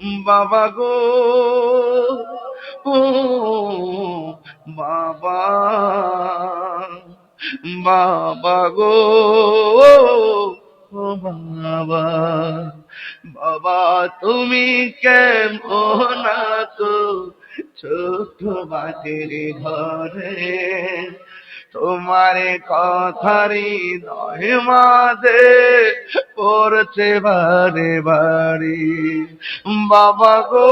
বাবা গো ও বাবা বাবা গো বাবা বাবা তুমি কেমন আছো? ছোট মাটির ঘরে তোমার কথারি দহে মাঝে পড়ছে বারে বাড়ি। বাবা গো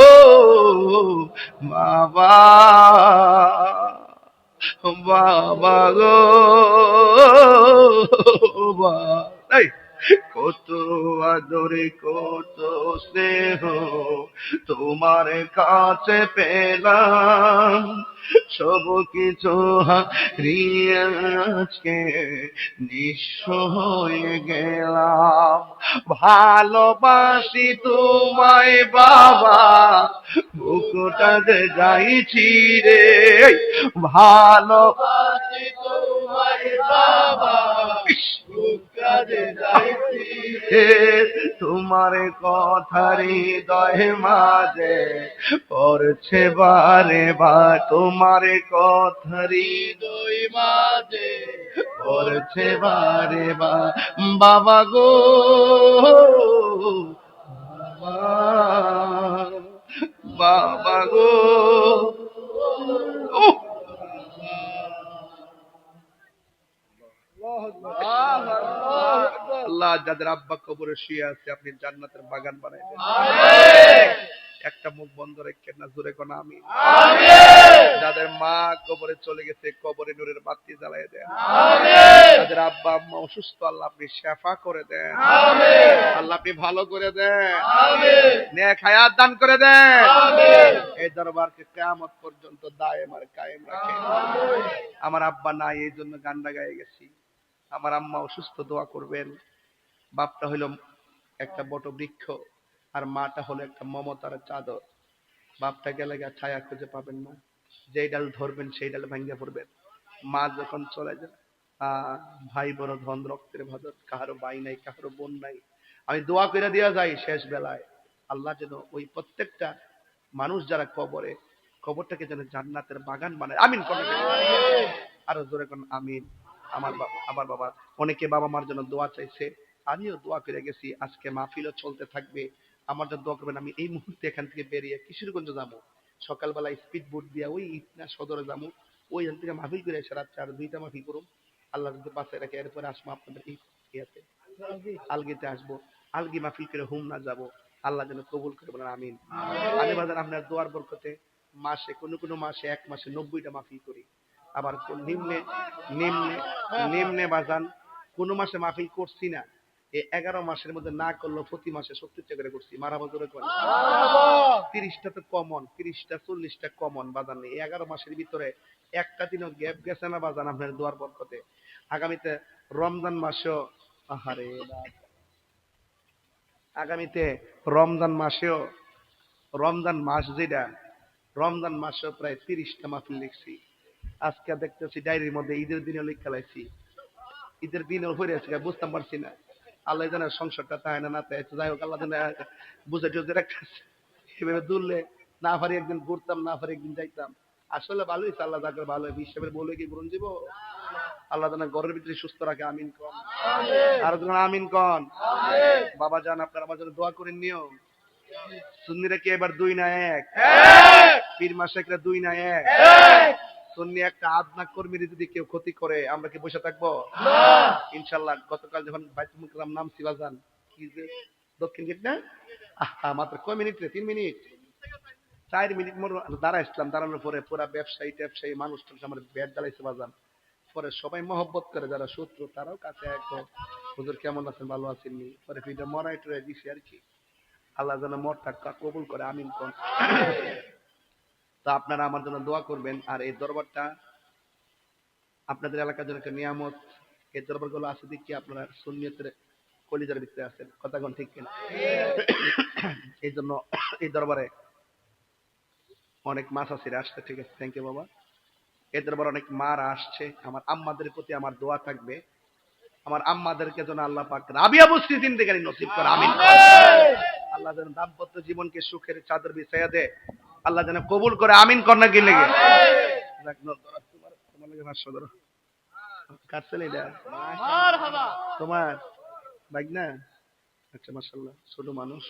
ও বাবা বাবা গো বা কত আদরে, কত স্নেহ তোমার কাছে পেলাম। সব কিছু আজকে নিঃস্ব হয়ে গেলাম। ভালোবাসি তোমায় বাবা, বুকটা যে যাইছি রে। ভালোবাসি তোমায় বাবা বুকটা যে রে তোমার কথারি দহে মাঝে পড়ছে বারে বা তোমার কথারি দই মাঝে পড়ছে বারে বা বাবা গো বাবা, বাবা গো। উহ! আল্লাহ যাদের আব্বা কবরে শুয়ে আছে আপনি জান্নাতের বাগান বানাই দেন। একটা মুখ বন্ধ রেখে না জোরে কোন আমি যাদের মা কবরে চলে গেছে কবরে নূরের বাতি জ্বালাই দেন। যাদের আব্বা আম্মা অসুস্থ আল্লাহ আপনি শেফা করে দেন। আল্লাহ আপনি ভালো করে দেন। নেক হায়াত দান করে দেন। এই দরবারকে কেয়ামত পর্যন্ত দায়েম আর কায়েম রাখে আমার আব্বা নাই এই জন্য গানটা গায়ে গেছি। আমার আম্মা অসুস্থ দোয়া করবেন। বাপটা হইল একটা বট বৃক্ষ আর মাটা হলো একটা মমতার চাদর। বাপটা গেলে গা ছায়া খুঁজে পাবেন না। যেই ডাল ধরবেন সেই ডাল ভাঙ্গা পড়বেন মা যখন চলে যায় আহ, ভাই বড় ধন রক্তের ভাদর কাহারো ভাই নাই কাহারো বোন নাই। আমি দোয়া করে দেওয়া যাই শেষ বেলায়। আল্লাহ যেন ওই প্রত্যেকটা মানুষ যারা কবরে কবরটাকে যেন জান্নাতের বাগান বানায়। আমিন। আরও জোরে কোন আমিন। আমার বাবা আমার বাবা। অনেকে বাবা মার জন্য দোয়া চাইছে। আমিও দোয়া করে গেছি আজকে মাহফিলও চলতে থাকবে। আমার জন্য দোয়া করবেন আমি এই মুহূর্তে এখান থেকে বেরিয়ে কিশোরগঞ্জ যাব। সকালবেলা স্পিড বোট দিয়া ওই ইটনা সদরে যাব। ওই এখান থেকে মাহফিল করে এসে রাত্রে আর দুইটা মাহফিল করুম। আল্লাহ যদি বাসায় রাখে এরপরে আসব আপনাদের এই ইয়াতে আলগিতে আসব। আলগি মাহফিল করে হুম না যাব। আল্লাহ যেন কবুল করে বলেন আমিন। আমি বাজার আপনার দোয়ার বরকতে মাসে কোনো কোনো মাসে এক মাসে নব্বইটা মাহফিল করি। আবার কোন- নিম্নে নিম্নে নিম্নে বাজান কোন মাসে মাহফিল করছি না। এগারো মাসের মধ্যে না করলেও প্রতি মাসে সত্তরটা করে করছি মারা বছরে করে। তিরিশটা তো কমন, তিরিশটা, চল্লিশটা কমন বাজান নেই। এগারো মাসের ভিতরে একটা দিনও গ্যাপ গেছে না বাজান আপনার দোয়ার বরকতে। আগামীতে রমজান মাসেও, আহারে আগামীতে রমজান মাসেও, রমজান মাস যেটা, রমজান মাসেও প্রায় তিরিশটা মাহফিল লিখছি। আজকে দেখতেছি ডায়েরির মধ্যে ঈদের দিনে লিখা লাইছি। ঈদের দিনে হয়ে আছে বুঝতাম পারছি না। আল্লাহ জানে সংসারটা তাই না না তাই। যাই হোক আল্লাহ জানে বুঝে টুঝে রাখতেছে। এভাবে দূরলে না পারি একদিন ঘুরতাম না পারি একদিন যাইতাম। আসলে ভালোই আল্লাহ যাকে ভালো হিসেবে বলে কি গ্রহণ জীব আল্লাহ জানে ঘরের ভিতরে সুস্থ রাখে আমিন কন। আর যখন আমিন কন। বাবা জান আপনার আমার জন্য দোয়া করেন নিও সুন্নিরা কি এবার দুই না এক? পীর মাসেকরা দুই না এক। সুন্নি একটা আদনা কর্মীর যদি কেউ ক্ষতি করে আমরা কি বসে থাকব? ইনশাল্লাহ গতকাল যখন বাইতুল মুকরাম নাম সিবাজান কি যে দক্ষিণ গেট না? আহা, মাত্র কয় মিনিট রে? তিন মিনিট? চার মিনিট মোর দাঁড়া আসলাম দাঁড়ানোর পরে পুরা ব্যবসায়ী ট্যাবসায়ী মানুষ টানুষ আমার ব্যাট জ্বালাইছে বাজান। পরে সবাই মহব্বত করে যারা শত্রু তারাও কাছে এক হুজুর কেমন আছেন? ভালো আছেননি পরে ফিটা মরাই টরে দিছি আর কি। আল্লাহ যেন মরটা কবুল করে আমিন কোন। তো আপনারা আমার জন্য দোয়া করবেন আর এই দরবারটা আপনাদের এলাকার জন্য একটা নিয়ামত। এই দরবারগুলো আছে দেখি আপনারা সুন্নিয়তের কলিজার ভিতরে আছেন। কথা কোন ঠিক কিনা? এই জন্য এই দরবারে অনেক মাছ আছে আসছে ঠিক আছে? থ্যাংক ইউ বাবা। এই দরবারে অনেক মারা আসছে। আমার আম্মাদের প্রতি আমার দোয়া থাকবে। আমার আম্মাদেরকে যেন আল্লাহ পাক রাবিয়া বস্তি জিন্দেগানি নসিব করে। আমিন। আল্লাহ যেন দাম্পত্য জীবনকে সুখের চাদর বিছাইয়া দে আল্লাহ যেন কবুল করে আমিন কন্যা কি লেগে? কার ছেলে এটা তোমার বাইক না আচ্ছা মাসাল্লাহ ছোট মানুষ।